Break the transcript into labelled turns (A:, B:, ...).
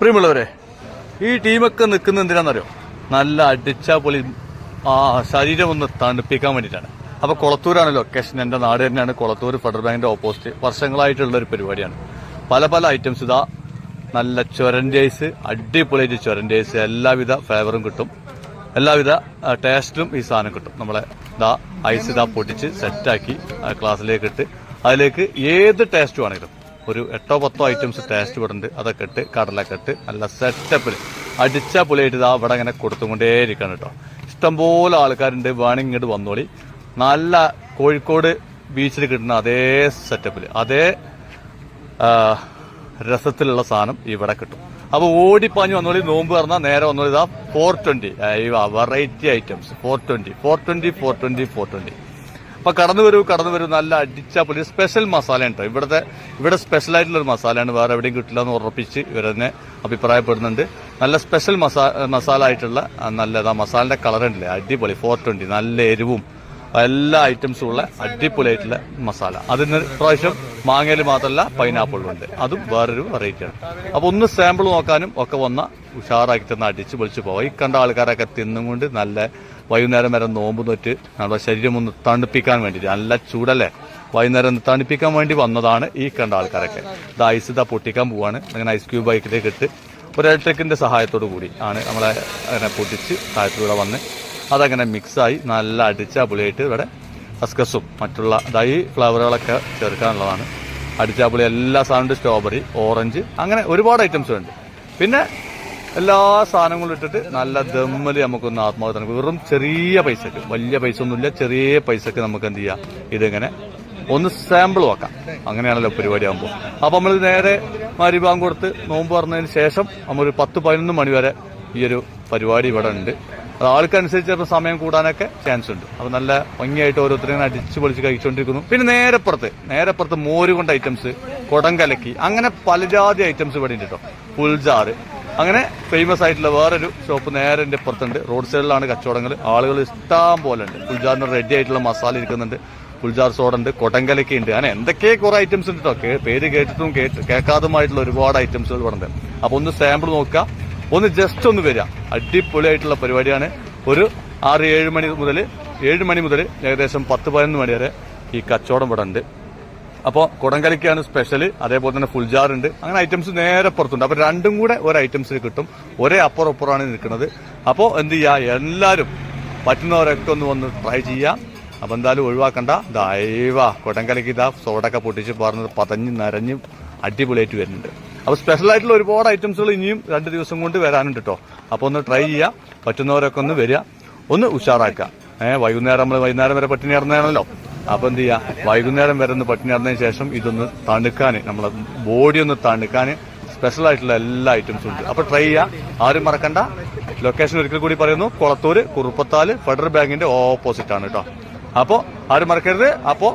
A: പ്രിയമുള്ളവരെ ഈ ടീമൊക്കെ നിൽക്കുന്ന എന്തിനാണെന്നറിയോ? നല്ല അടിച്ച പൊളി ആ ശരീരം ഒന്ന് തണുപ്പിക്കാൻ വേണ്ടിയിട്ടാണ്. അപ്പൊ കുളത്തൂരാണ് ലൊക്കേഷൻ എന്റെ നാട് തന്നെയാണ്. കുളത്തൂർ ഫെഡറൽ ബാങ്കിന്റെ ഓപ്പോസിറ്റ് വർഷങ്ങളായിട്ടുള്ള ഒരു പരിപാടിയാണ്. പല പല ഐറ്റംസ് ഇതാ. നല്ല ചൊരൻഡേസ് അടിപൊളിയായിട്ട് ചൊരൻഡേസ് എല്ലാവിധ ഫ്ലേവറും കിട്ടും. എല്ലാവിധ ടേസ്റ്റും ടേസ്റ്റിലും ഈ സാധനം കിട്ടും. നമ്മളെ ഇതാ ഐസ് ഇതാ പൊട്ടിച്ച് സെറ്റാക്കി ക്ലാസ്സിലേക്ക് ഇട്ട്. അതിലേക്ക് ഏത് ടേസ്റ്റും വേണമെങ്കിലും ഒരു എട്ടോ പത്തോ ഐറ്റംസ് ടേസ്റ്റ് ഇവിടെ ഉണ്ട് അതൊക്കെ ഇട്ട് കടലൊക്കെ നല്ല സെറ്റപ്പിൽ അടിച്ച പുളിയായിട്ട് ഇതാ ഇവിടെ ഇങ്ങനെ കൊടുത്തുകൊണ്ടേയിരിക്കണം കേട്ടോ. ഇഷ്ടംപോലെ ആൾക്കാരുണ്ട്. വേണമെങ്കിൽ ഇങ്ങോട്ട് വന്നോളി. നല്ല കോഴിക്കോട് ബീച്ചിൽ കിട്ടുന്ന അതേ സെറ്റപ്പിൽ അതേ രസത്തിലുള്ള സാധനം ഇവിടെ കിട്ടും. അപ്പോൾ ഓടിപ്പാഞ്ഞ് വന്നോളി. നോമ്പ് പറഞ്ഞാൽ നേരെ വന്നോളി. ഇതാ four twenty variety items four twenty four twenty four twenty four twenty അപ്പൊ കടന്നു വരൂ കടന്നു വരൂ. നല്ല അടിച്ച പുള്ളി സ്പെഷ്യൽ മസാല ഉണ്ട് ഇവിടുത്തെ ഇവിടെ സ്പെഷ്യൽ ആയിട്ടുള്ള ഒരു മസാലയാണ് വേറെ എവിടെയും കിട്ടില്ല എന്ന് ഉറപ്പിച്ച് ഇവർ തന്നെ അഭിപ്രായപ്പെടുന്നുണ്ട്. നല്ല സ്പെഷ്യൽ മസാല മസാല ആയിട്ടുള്ള നല്ലതാ. മസാലന്റെ കളർ ഉണ്ടല്ലേ? അടിപൊളി. ഫോർ ട്വന്റി നല്ല എരിവും എല്ലാ ഐറ്റംസും ഉള്ള അടിപൊളിയായിട്ടുള്ള മസാല. അതിന് പ്രാവശ്യം മാങ്ങയിൽ മാത്രമല്ല പൈനാപ്പിളും ഉണ്ട്. അതും വേറൊരു വെറൈറ്റിയാണ് അപ്പൊ ഒന്ന് സാമ്പിൾ നോക്കാനും ഒക്കെ വന്ന ഉഷാറാക്കി തന്നെ അടിച്ച് പൊളിച്ച് പോവാം. ഈ കണ്ട ആൾക്കാരൊക്കെ തിന്നും കൊണ്ട് നല്ല വൈകുന്നേരം വരെ നോമ്പ് തൊറ്റ് നമ്മുടെ ശരീരം ഒന്ന് തണുപ്പിക്കാൻ വേണ്ടിയിട്ട് നല്ല ചൂടല്ലേ? വൈകുന്നേരം തണുപ്പിക്കാൻ വേണ്ടി വന്നതാണ് ഈ കണ്ട ആൾക്കാരൊക്കെ. ഇത് ഐസ് ഇതാ പൊട്ടിക്കാൻ പോവാണ്. അങ്ങനെ ഐസ് ക്യൂബ് ബൈക്കിലേക്ക് ഇട്ട് ഒരു ഇലക്ട്രിക്കിന്റെ സഹായത്തോടു കൂടി ആണ് നമ്മളെ അങ്ങനെ പൊട്ടിച്ച് താഴത്തൂടെ വന്ന് അതങ്ങനെ മിക്സായി നല്ല അടിച്ച പുളിയായിട്ട് ഇവിടെ കസ്കസും മറ്റുള്ള ഡൈ ഫ്ലവറുകളൊക്കെ ചേർക്കാനുള്ളതാണ്. അടിച്ച പുളി എല്ലാ സാധനവും സ്ട്രോബെറി ഓറഞ്ച് അങ്ങനെ ഒരുപാട് ഐറ്റംസ് ഉണ്ട്. പിന്നെ എല്ലാ സാധനങ്ങളും ഇട്ടിട്ട് നല്ല ദമ്മൽ നമുക്കൊന്ന് ആത്മഹത്യ വെറും ചെറിയ പൈസക്ക് വലിയ പൈസ ഒന്നുമില്ല ചെറിയ പൈസക്ക് നമുക്ക് എന്ത് ചെയ്യാം? ഇതിങ്ങനെ ഒന്ന് സാമ്പിൾ വെക്കാം അങ്ങനെയാണല്ലോ പരിപാടി ആകുമ്പോൾ അപ്പൊ നമ്മൾ നേരെ മരിഭാഗം കൊടുത്ത് നോമ്പ് പറഞ്ഞതിന് ശേഷം നമ്മൾ ഒരു പത്ത് പതിനൊന്ന് മണി വരെ ഈ ഒരു പരിപാടി ഇവിടെ ഉണ്ട്. അത് ആൾക്കനുസരിച്ച് ചിലപ്പോൾ സമയം കൂടാനൊക്കെ ചാൻസ് ഉണ്ട്. അപ്പോൾ നല്ല ഭംഗിയായിട്ട് ഓരോരുത്തരും അടിച്ചു പൊളിച്ച് കഴിച്ചുകൊണ്ടിരിക്കുന്നു പിന്നെ നേരെപ്പുറത്ത് നേരെപ്പുറത്ത് മോര് കൊണ്ട് ഐറ്റംസ് കുടം കലക്കി അങ്ങനെ പലജാതി ഐറ്റംസ് ഇവിടെ ഉണ്ട് കേട്ടോ പുൽജാറ് അങ്ങനെ ഫേമസ് ആയിട്ടുള്ള വേറൊരു ഷോപ്പ് നേരെ എന്റെ പുറത്തുണ്ട്. റോഡ് സൈഡിലാണ് കച്ചവടങ്ങൾ. ആളുകൾ ഇഷ്ടം പോലെ ഉണ്ട്. പുൽജാറിന് റെഡി ആയിട്ടുള്ള മസാല ഇരിക്കുന്നുണ്ട്. പുൽജാർ സോഡ ഉണ്ട് കൊടങ്കലക്കി ഉണ്ട് അങ്ങനെ എന്തൊക്കെ കുറെ ഐറ്റംസ് ഉണ്ട് കേട്ടോ പേര് കേട്ടിട്ടും കേട്ട് കേൾക്കാതുമായിട്ടുള്ള ഒരുപാട് ഐറ്റംസുകൾ ഇവിടെ ഉണ്ട്. അപ്പൊ ഒന്ന് സാമ്പിൾ നോക്കുക. ഒന്ന് ജസ്റ്റ് ഒന്ന് വരിക. അടിപൊളിയായിട്ടുള്ള പരിപാടിയാണ്. ഒരു ആറ് ഏഴ് മണി മുതൽ ഏഴ് മണി മുതൽ ഏകദേശം പത്ത് പതിനൊന്ന് മണി വരെ ഈ കച്ചവടം ഇവിടെ ഉണ്ട്. അപ്പോൾ കുടംകലിക്കാണ് സ്പെഷ്യൽ അതേപോലെ തന്നെ ഫുൾ ഉണ്ട്. അങ്ങനെ ഐറ്റംസ് നേരെ പുറത്തുണ്ട്. അപ്പോൾ രണ്ടും കൂടെ ഒരു ഐറ്റംസിൽ കിട്ടും. ഒരേ അപ്പുറം അപ്പുറമാണ് നിൽക്കുന്നത്. അപ്പോൾ എന്ത് ചെയ്യുക എല്ലാവരും പറ്റുന്നവരൊക്കെ ഒന്ന് വന്ന് ട്രൈ ചെയ്യാം. അപ്പം എന്തായാലും ഒഴിവാക്കണ്ട. ദൈവ കൊടംകലക്ക് ഇതാ സോഡൊക്കെ പൊട്ടിച്ച് പറഞ്ഞത് പതഞ്ഞ് നരഞ്ഞ് അടിപൊളിയായിട്ട് വരുന്നുണ്ട്. അപ്പൊ സ്പെഷ്യൽ ആയിട്ടുള്ള ഒരുപാട് ഐറ്റംസുകൾ ഇനിയും രണ്ട് ദിവസം കൊണ്ട് വരാനുണ്ട് കേട്ടോ അപ്പോൾ ഒന്ന് ട്രൈ ചെയ്യാം. പറ്റുന്നവരൊക്കെ ഒന്ന് വരിക ഒന്ന് ഉഷാറാക്കുക ഏഹ് വൈകുന്നേരം നമ്മൾ വൈകുന്നേരം വരെ പട്ടിണി ഇറങ്ങുന്നതാണല്ലോ അപ്പൊ എന്ത് ചെയ്യാ? വൈകുന്നേരം വരെ ഒന്ന് പട്ടിണി ഇറന്നതിന് ശേഷം ഇതൊന്ന് തണുക്കാൻ നമ്മളെ ബോഡി ഒന്ന് തണുക്കാൻ സ്പെഷ്യൽ ആയിട്ടുള്ള എല്ലാ ഐറ്റംസും ഉണ്ട്. അപ്പൊ ട്രൈ ചെയ്യാം. ആരും മറക്കണ്ട. ലൊക്കേഷൻ ഒരിക്കൽ കൂടി പറയുന്നു. കൊളത്തൂർ കുറുപ്പത്താൽ ഫെഡറൽ ബാങ്കിന്റെ ഓപ്പോസിറ്റ് ആണ് കേട്ടോ അപ്പോൾ ആരും മറക്കരുത്. അപ്പോ